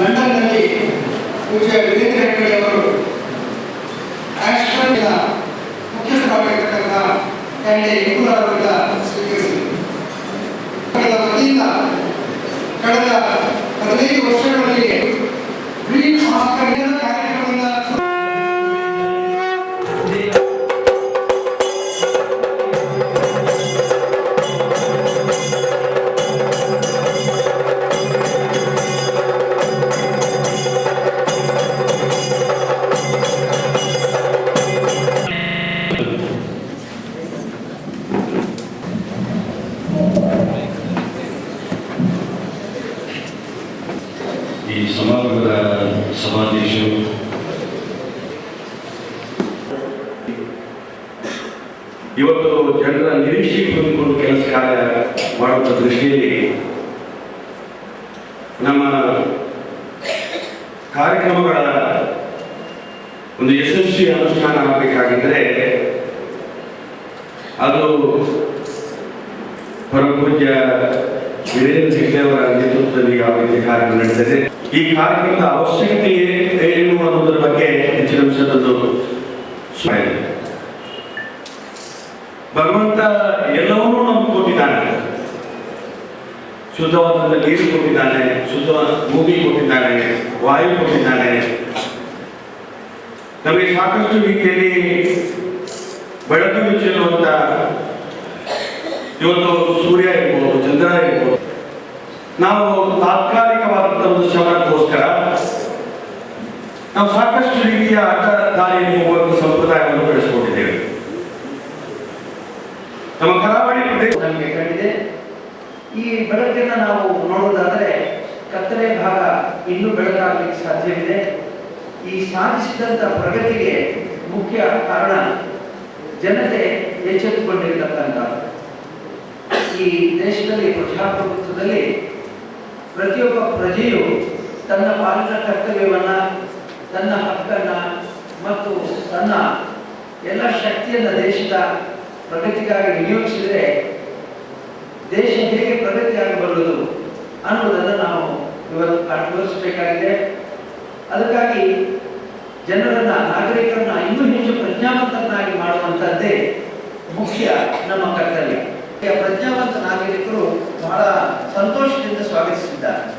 ಲಂಡನ್ನಲ್ಲಿ ಪೂಜ್ಯ ವೀರೇಂದ್ರ ಹೆಗ್ಗಡೆ ಅವರು ಆಸ್ಟ್ರಲ್ನ ಮುಖ್ಯಸ್ಥರಾಗಿರ್ತಕ್ಕಂಥ ಕ್ಯಾಂಡಿ ಇಂಗುಲ ಅವರಿಂದ ಸ್ವೀಕರಿಸಿದರು. ವತಿಯಿಂದ ಕಳೆದ ಹದಿನೈದು ವರ್ಷಗಳಲ್ಲಿ ಸಮಾರಂಭದ ಸಭಾಧ್ಯಕ್ಷರು ಇವತ್ತು ಜನರ ನಿರೀಕ್ಷೆಗೆ ಹೊಂದಿಕೊಂಡು ಕೆಲಸ ಕಾರ್ಯ ಮಾಡುವ ದೃಷ್ಟಿಯಲ್ಲಿ ನಮ್ಮ ಕಾರ್ಯಕ್ರಮಗಳ ಒಂದು ಯಶಸ್ವಿ ಅನುಷ್ಠಾನ ಆಗಬೇಕಾಗಿದ್ದರೆ ಅದು ಪರಪೂಜ್ಯ ಈ ಕಾರ್ಯಕ್ರಮದ ಅವಶ್ಯಕತೆ ಏನು ಅನ್ನೋದ್ರ ಬಗ್ಗೆ ಹೆಚ್ಚಿನ. ಭಗವಂತ ಎಲ್ಲವನ್ನೂ ನಮ್ಗೆ ಕೊಟ್ಟಿದ್ದಾನೆ. ಶುದ್ಧವಾದ ನೀರು ಕೊಟ್ಟಿದ್ದಾನೆ ಶುದ್ಧವಾದ ಭೂಮಿ ಕೊಟ್ಟಿದ್ದಾನೆ, ವಾಯು ಕೊಟ್ಟಿದ್ದಾನೆ. ನಮಗೆ ಸಾಕಷ್ಟು ರೀತಿಯಲ್ಲಿ ಬೆಳಕು ಚೆಲ್ಲುವಂತ ಇವತ್ತು ಸೂರ್ಯ ಇರ್ಬೋದು, ಚಂದ್ರ ಇರ್ಬೋದು. ನಾವು ತಾತ್ಕಾಲಿಕವಾದಂಥ ಒಂದು ಶ್ರಮಕ್ಕೋಸ್ಕರ ನಾವು ಸಾಕಷ್ಟು ರೀತಿಯ ದಾರಿಯಲ್ಲಿ ಹೋಗುವಂತಹ ಸಂಪ್ರದಾಯವನ್ನು ಬೆಳೆಸಿಕೊಂಡಿದ್ದೇವೆ. ನಮ್ಮ ಕರಾವಳಿ ಪ್ರದೇಶ ನಮಗೆ ಕಂಡಿದೆ. ಈ ಬೆಳಕನ್ನು ನಾವು ನೋಡೋದಾದ್ರೆ ಕತ್ತಲೆ ಭಾಗ ಇನ್ನೂ ಬೆಳಕಾಗಲಿಕ್ಕೆ ಸಾಧ್ಯವಿದೆ. ಈ ಸಾಧಿಸಿದಂಥ ಪ್ರಗತಿಗೆ ಮುಖ್ಯ ಕಾರಣ ಜನತೆ ಎಚ್ಚೆತ್ತುಕೊಂಡಿರ್ತಕ್ಕಂಥ ಈ ದೇಶದಲ್ಲಿ ಪ್ರಜಾಪ್ರಭುತ್ವದಲ್ಲಿ ಪ್ರತಿಯೊಬ್ಬ ಪ್ರಜೆಯು ತನ್ನ ಪಾಲಿನ ಕರ್ತವ್ಯವನ್ನು, ತನ್ನ ಹಕ್ಕನ್ನು ಮತ್ತು ತನ್ನ ಎಲ್ಲ ಶಕ್ತಿಯನ್ನು ದೇಶದ ಪ್ರಗತಿಗಾಗಿ ವಿನಿಯೋಗಿಸಿದರೆ ದೇಶ ಹೇಗೆ ಪ್ರಗತಿಯಾಗಬಲ್ಲದು ಅನ್ನೋದನ್ನು ನಾವು ಇವತ್ತು ಅನುಭವಿಸಬೇಕಾಗಿದೆ ಅದಕ್ಕಾಗಿ ಜನರನ್ನ, ನಾಗರಿಕರನ್ನ ಇನ್ನೂ ಹೆಚ್ಚು ಪ್ರಜ್ಞಾವಂತರನ್ನಾಗಿ ಮಾಡುವಂಥದ್ದೇ ಮುಖ್ಯ ನಮ್ಮ ಕರ್ತವ್ಯ. 무엇이 된다 수하겠습니다.